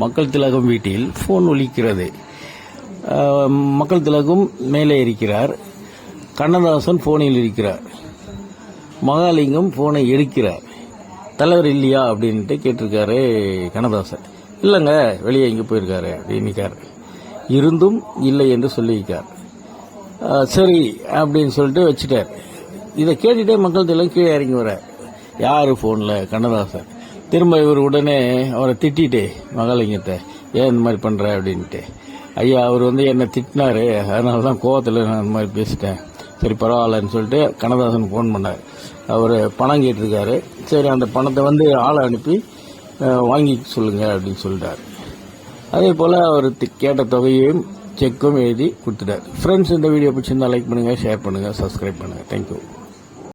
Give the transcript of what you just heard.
மக்கள் திலகம் வீட்டில் ஃபோன் ஒலிக்கிறது. மக்கள் திலகம் மேலே இருக்கிறார். கண்ணதாசன் ஃபோனில் இருக்கிறார். மகாலிங்கம் ஃபோனை எடுக்கிறார். தலைவர் இல்லையா அப்படின்ட்டு கேட்டிருக்காரு கண்ணதாசன். இல்லைங்க வெளியே எங்கே போயிருக்காரு அப்படின்னுக்கார். இருந்தும் இல்லை என்று சொல்லியிருக்கார். சரி அப்படின்னு சொல்லிட்டு வச்சுட்டார். இதை கேட்டுகிட்டே மக்கள் திலகம் கீழே இறங்கி வர யார் ஃபோனில் கண்ணதாசன். திரும்ப இவர் உடனே அவரை திட்டிட்டு மகாலிங்கத்தை ஏன் இந்த மாதிரி பண்ணுற அப்படின்ட்டு. ஐயா அவர் வந்து என்னை திட்டினாரு. அதனால தான் கோவத்தில் நான் இந்த மாதிரி பேசிட்டேன். சரி பரவாயில்லன்னு சொல்லிட்டு கண்ணதாசன் ஃபோன் பண்ணார். அவர் பணம் கேட்டிருக்காரு. சரி அந்த பணத்தை வந்து ஆளை அனுப்பி வாங்கி சொல்லுங்க அப்படின்னு சொல்லிட்டார் அதே போல் அவர் கேட்ட தொகையையும் செக்கும் எழுதி கொடுத்துட்டார். ஃப்ரெண்ட்ஸ் இந்த வீடியோ பிடிச்சிருந்தா லைக் பண்ணுங்கள் ஷேர் பண்ணுங்கள் சப்ஸ்கிரைப் பண்ணுங்கள் தேங்க்யூ